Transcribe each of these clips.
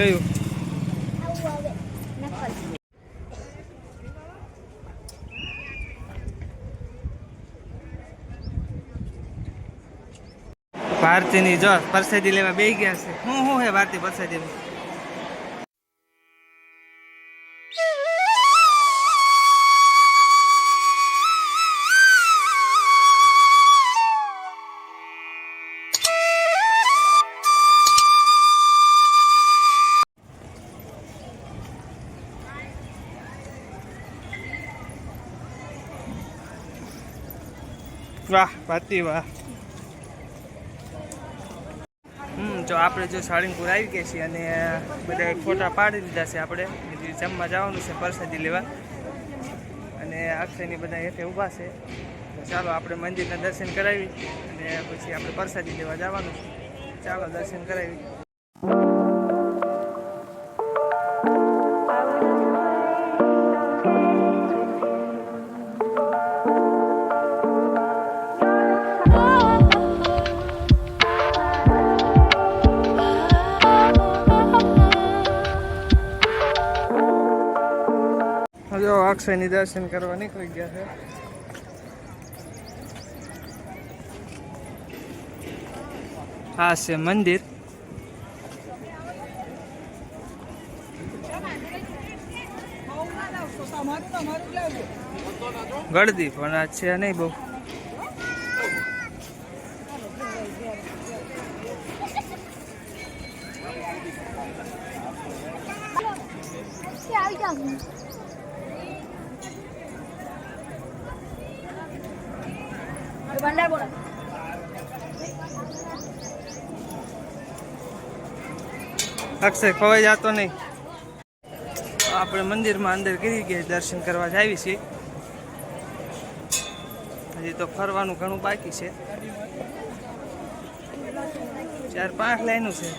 કયું ભારતીની જો પરસાદી લેવા બે ગયા છે. હું હું હે ભારતી પરસાદી વાહ પાતી વાહ. હમ, જો આપણે જો સાળંગપુર આવી ગયા છીએ અને બધા ફોટા પાડી દીધા છે આપણે. જમવા જવાનું છે, પરસાદી લેવા. અને અક્ષયની બધા હેઠે ઊભા છે. ચાલો આપણે મંદિરના દર્શન કરાવી અને પછી આપણે પ્રસાદી લેવા જવાનું. ચાલો દર્શન કરાવી. અક્ષયની દર્શન કરવા નીકળી ગયા છે. આ છે મંદિર. ગળદી પણ આ છે નહીં બહુ. આવી જાવ બંડા બોલો અક્ષય, ખવાઈ જતો નહીં. આપણે મંદિરમાં અંદર ગઈ ગયા દર્શન કરવા જાવી છીએ. હજી તો ફરવાનું ઘણું બાકી છે. ચાર પાંચ લાઈનો છે.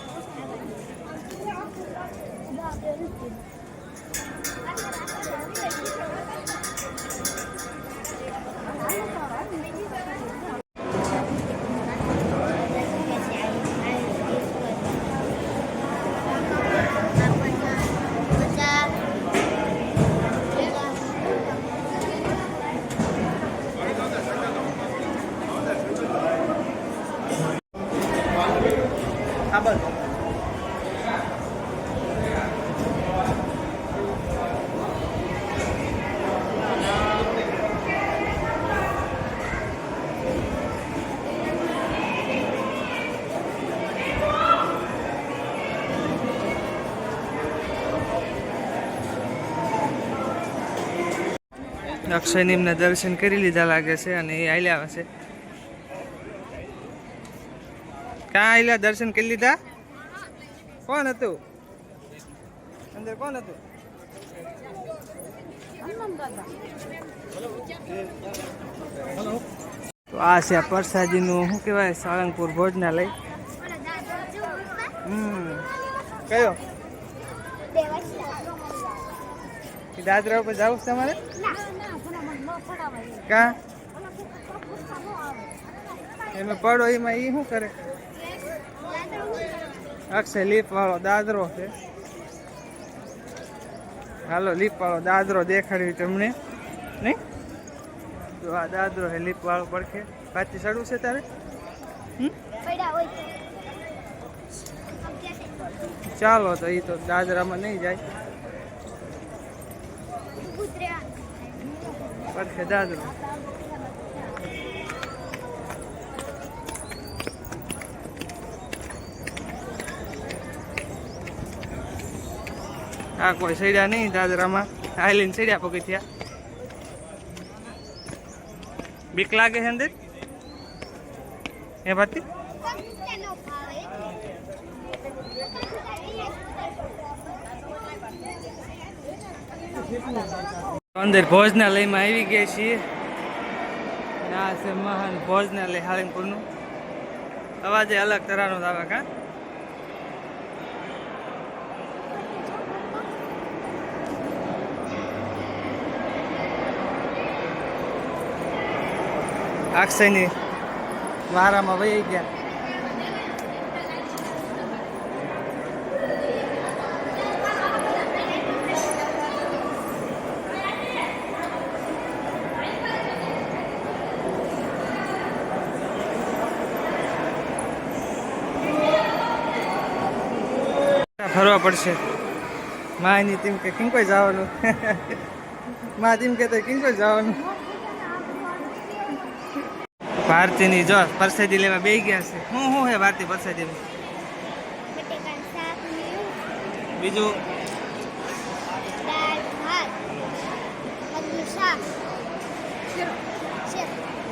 હા બસ દર્શન કરી લીધા લાગે છે અને એ આલ્યા છે ક્યાં આવેલા દર્શન કરી લીધા? કોણ હતું? અંદર કોણ હતું? તો આ છે પ્રસાદીનું, શું કહેવાય, સાળંગપુર ભોજનાલય. હમ. કયો? દાદરા ઉપર જવું છે તમારે? કા? એમાં પડો એમાં એ શું કરે? અક્ષય લીપ વાળો દાદરો છે. હાલો લીપ વાળો દાદરો દેખાડ્યું તમને. નહીં? તો આ દાદરો છે લીપ વાળો પડખે. પાછી ચડવું છે તારે? ચાલો તો એ તો દાદરામાં નહીં જાય. પડખે દાદરો. આ કોઈ સડ્યા નહીં, દાદરામાં આઈલીને સડ્યા પગથિયા બીક લાગે છે અંદર? એ ભાતી? અંદર ભોજનાલયમાં આવી ગયા છીએ. આ છે મહાન ભોજનાલય હાલિમપુરનું અવાજે અલગ તરાનો દાવા કા? અક્ષયની વારામાં વહી ગયા. ફરવા પડશે. માની ટીમ કે કિંકોઈ જવાનું? મા ટીમ કે કિંકોઈ જવાનું? ભારતીની જો પરસાદી લેવા બે ગયા છે. હું શું હે ભારતી એવું. બીજું.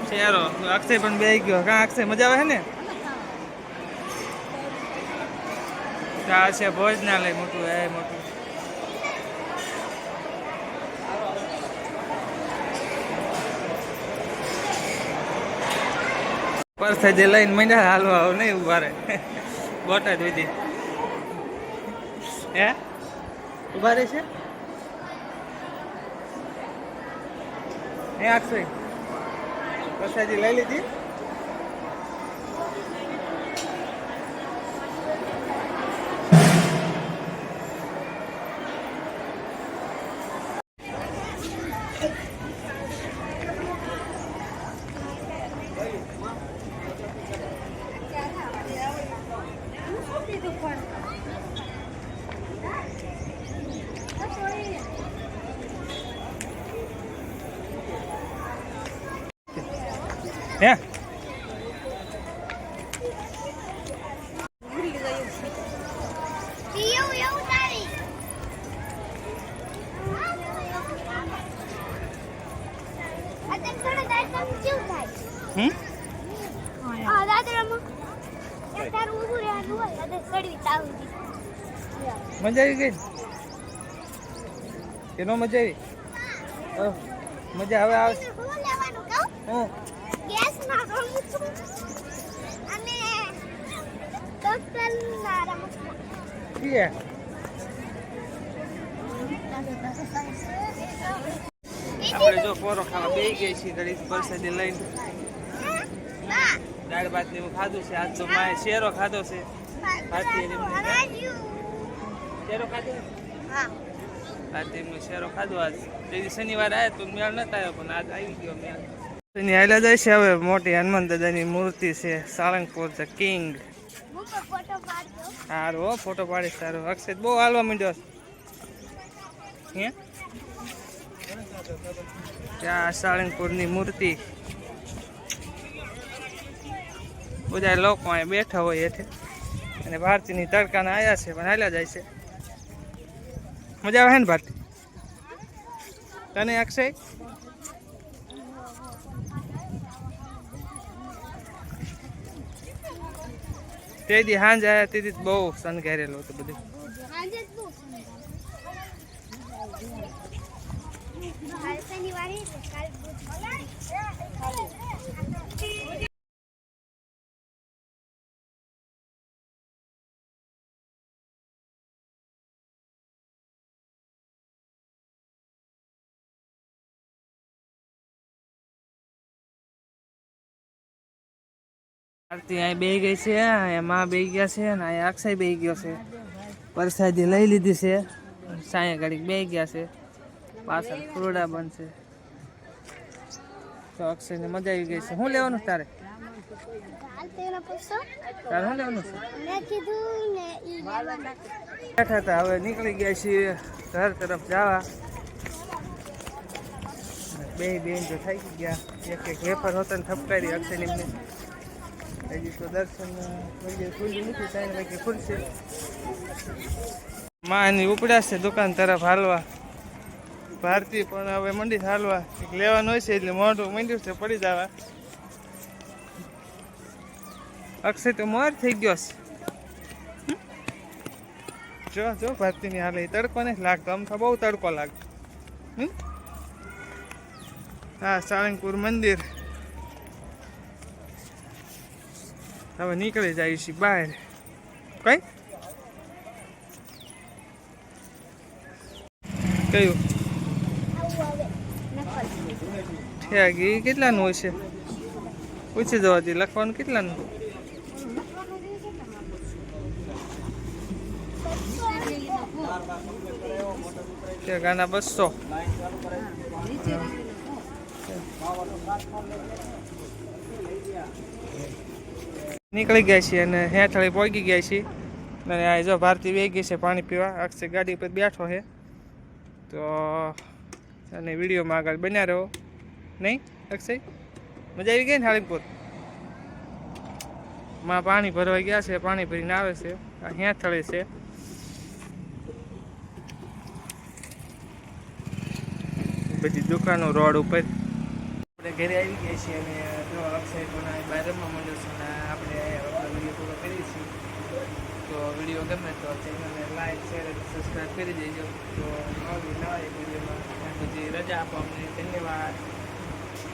શેરો? અક્ષય પણ બે ગયો. કાં અક્ષય, મજા આવે ને? આ છે ભોજનાલય મોટું, એ મોટું. પરસાદી લઈને મજા હાલવા આવો નહીં ઊભા રે બોટાદ વિધિ. હે? ઊભા રહે છે? હે અક્ષય પ્રસાદી લઈ લીધી? હે? એવું એવું તારી અત્યારે થોડો દાંતમાં કેવું થાય હમ આ દાદરામાં એક તારું ઊભું રહેવાનું હોય અને સડવી તાવડી મજા આવી ગઈ? કેનો મજા આવી? મજા હવે આવે. હું. ગેસ આપણે જો પોરો ખાવા બે ગઈ છીએ ઘડી પરસાદી લઈને. દાળ ભાત ને એવું ખાધું છે. આજ તો માએ શેરો ખાધો છે. શેરો ખાધો? રાતે એમનો શેરો ખાધો આજ. તેથી શનિવારે આવ્યા તો મેળ નતા આવ્યો પણ આજ આવી ગયો મેળ. એની હાલ્યા જાય છે હવે. મોટી હનુમાન દાદાની મૂર્તિ છે. Salangpur the king. સારું હો ફોટો પાડીશ સારું અક્ષય બહુ હાલવા માંડ્યો હે? ત્યાં સાળંગપુરની મૂર્તિ. બધા લોકો અહીંયા બેઠા હોય હેઠે અને ભારતીની તડકાના આવ્યા છે, પણ હાલ્યા જાય છે. મજા આવે છે ને ભારતી? તને અક્ષય તે દી હાંજ આવ્યા તે દી બહુ સનઘેરેલું હતું બધું. સાંજે જ બહુ કાલ શનિવારે એટલે કાલ આરતી અહીં બે ગઈ છે એમાં બે ગયા છે અને અહીંયા અક્ષય બે ગયો છે. પરસાદી લઈ લીધી છે સાંય ઘડીક બે ગયા છે. પાછળ ફૂરડા બનશે તો અક્ષયને મજા આવી ગઈ છે. શું લેવાનું તારે? તારે શું લેવાનું ને બેઠા હતા, હવે નીકળી ગયા છીએ ઘર તરફ જવા. બે બેન તો થઈ ગયા. એક એક વેફર હોતા ઠપકારી અક્ષય દર્શન ખુલ્લું નથી, ત્રણ વાગે ખુલશે. માં ઉપડાશે દુકાન તરફ હાલવા. ભારતી પણ હવે મંડી હાલવા. લેવાનું હોય છે એટલે મોઢું મંડ્યું છે, પડી જવા. અક્ષય, તો મોર થઈ ગયો છે? જો જો, ભારતીની હાલે. તડકો નથી લાગતો. આમ તો બહુ તડકો લાગે હમ? હા, સાળંગપુર મંદિર. હવે નીકળી જાય છે બહાર. કઈ? કયું? ઠેગી કેટલાનું હોય છે? પૂછી જવાથી લખવાનું કેટલાનું? ગાના બસો. નીકળી ગયા છીએ અને હેઠળી પહોંચી ગયા છીએ. અને આ જો ભારતી વહી ગઈ છે પાણી પીવા. અક્ષય ગાડી પર બેઠો છે. તો, અને વિડીયોમાં આગળ બન્યા રહો. નહીં, અક્ષય? મજા આવી ગઈ ને હાળીપુરમાં પાણી ભરવા ગયા છે, પાણી ભરીને આવે છે. આ હેઠળે છે. બધી દુકાનો રોડ ઉપર ઘરે આવી ગયા છીએ અને જો અક્ષય પણ બહાર રમવા માંડ્યો છે અને આપણે વીડિયો પૂરો કરીએ છીએ. તો વીડિયો ગમે તો ચેનલને લાઈક શેર અને સબસ્ક્રાઈબ કરી દેજો. તો નવી વિડીયોમાં ત્યાં રજા આપો અમને ધન્યવાદ.